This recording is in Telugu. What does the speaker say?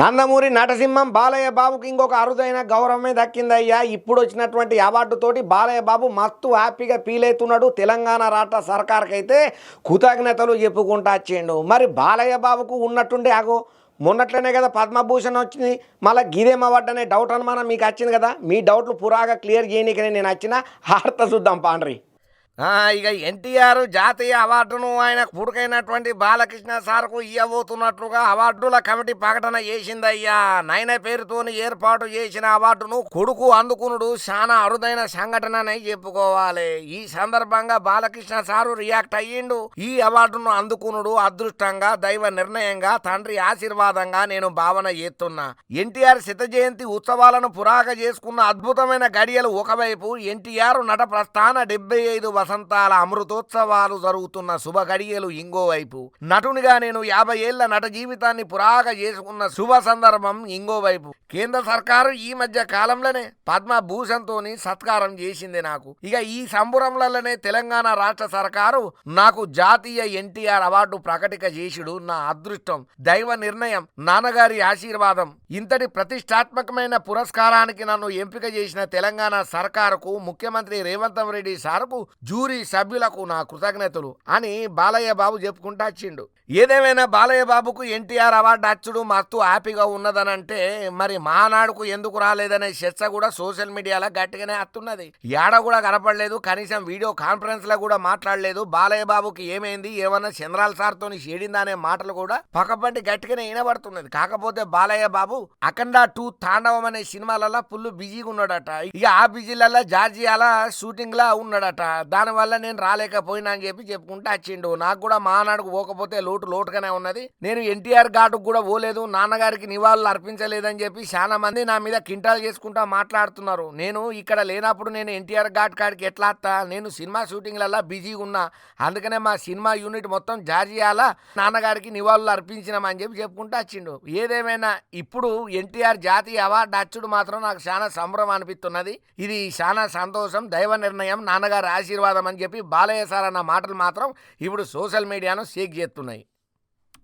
నందమూరి నటసింహం బాలయ్య బాబుకి ఇంకొక అరుదైన గౌరవమే దక్కిందయ్యా. ఇప్పుడు వచ్చినటువంటి అవార్డుతోటి బాలయ్య బాబు మస్తు హ్యాపీగా ఫీల్ అవుతున్నాడు. తెలంగాణ రాష్ట్ర సర్కార్కి అయితే కృతజ్ఞతలు చెప్పుకుంటా వచ్చిండు మరి బాలయ్య బాబుకు ఉన్నట్టుండే ఆగో మొన్నట్లోనే కదా పద్మభూషణ్ వచ్చింది. మళ్ళీ గిదేం అవార్డు అనే డౌట్ అనుమానం మీకు వచ్చింది కదా? మీ డౌట్లు పురాగా క్లియర్ చేయనీకనే నేను వచ్చిన. హార్త చూద్దాం పాండ్రి. ఇక ఎన్టీఆర్ జాతీయ అవార్డును ఆయన కొడుకైనటువంటి బాలకృష్ణ సార్కు ఇవ్వబోతున్నట్లుగా అవార్డుల కమిటీ ప్రకటన చేసిందయ్యా. నయన పేరుతోని ఏర్పాటు చేసిన అవార్డును కొడుకు అందుకునుడు చాలా అరుదైన సంఘటనని చెప్పుకోవాలి. ఈ సందర్భంగా బాలకృష్ణ సారు రియాక్ట్ అయ్యిండు. ఈ అవార్డును అందుకునుడు అదృష్టంగా దైవ నిర్ణయంగా తండ్రి ఆశీర్వాదంగా నేను భావన చేస్తున్నా. ఎన్టీఆర్ శత జయంతి ఉత్సవాలను పురాక చేసుకున్న అద్భుతమైన గడియలు ఒకవైపు ఎన్టీఆర్ నట ప్రస్థాన డెబ్బై ఐదు వసంతాల అమృతోత్సవాలు జరుగుతున్న శుభ గడియలు ఇంకోవైపు. నటునిగా నేను యాభై ఏళ్ళ నట జీవితాన్ని పురాక చేసుకున్న శుభ సందర్భం ఇంగోవైపు కేంద్ర సర్కారు ఈ మధ్య కాలంలోనే పద్మభూషణ్తోని సత్కారం చేసింది నాకు. ఇక ఈ సంబురంలలోనే తెలంగాణ రాష్ట్ర సర్కారు నాకు జాతీయ ఎన్టీఆర్ అవార్డు ప్రకటిక చేసుడు నా అదృష్టం దైవ నిర్ణయం నాన్నగారి ఆశీర్వాదం. ఇంతటి ప్రతిష్టాత్మకమైన పురస్కారానికి నన్ను ఎంపిక చేసిన తెలంగాణ సర్కారుకు ముఖ్యమంత్రి రేవంత్ రెడ్డి సార్కు జూరీ సభ్యులకు నా కృతజ్ఞతలు అని బాలయ్య బాబు చెప్పుకుంటా వచ్చిండు. ఏదేమైనా బాలయ్య బాబుకు ఎన్టీఆర్ అవార్డు అచ్చుడు మస్తు హ్యాపీగా ఉన్నదనంటే మరి మానాడుకు ఎందుకు రాలేదనే చర్చ కూడా సోషల్ మీడియాలో గట్టిగానే వస్తున్నది ఏడ కూడా కనపడలేదు కనీసం వీడియో కాన్ఫరెన్స్లో కూడా మాట్లాడలేదు. బాలయ్య బాబుకి ఏమైంది ఏమన్నా చంద్రాల సార్తో షేడిందా అనే మాటలు కూడా పక్కపంటి గట్టిగానే వినబడుతున్నది. కాకపోతే బాలయ్య బాబు అఖండ టూ తాండవం అనే సినిమాలలో ఫుల్ బిజీగా ఉన్నాడట. ఇక ఆ బిజీలలో జార్జియాల షూటింగ్ లా ఉన్నాడట దానివల్ల నేను రాలేకపోయినా అని చెప్పి చెప్పుకుంటూ వచ్చిండు. నాకు కూడా మహానాడుకు పోకపోతే లోటు లోటుగానే ఉన్నది. నేను ఎన్టీఆర్ ఘాటుకు కూడా పోలేదు. నాన్నగారికి నివాళులు అర్పించలేదని చెప్పి చాలా మంది నా మీద కింటాలు చేసుకుంటా మాట్లాడుతున్నారు. నేను ఇక్కడ లేనప్పుడు నేను ఎన్టీఆర్ ఘాట్ కాడికి ఎట్లా అత్తా నేను సినిమా షూటింగ్లల్లా బిజీగా ఉన్నా. అందుకనే మా సినిమా యూనిట్ మొత్తం జార్జియాల నాన్నగారికి నివాళులు అర్పించినామని చెప్పి చెప్పుకుంటూ వచ్చిండు. ఏదేమైనా ఇప్పుడు ఎన్టీఆర్ జాతీయ అవార్డు అచ్చుడు మాత్రం నాకు చాలా సంబరం అనిపిస్తున్నది. ఇది చాలా సంతోషం దైవ నిర్ణయం. నాన్నగారి ఆశీర్వాదం అని చెప్పి బాలయ్య సార్ అన్న మాటలు మాత్రం ఇప్పుడు సోషల్ మీడియాను షేక్ చేస్తున్నాయి.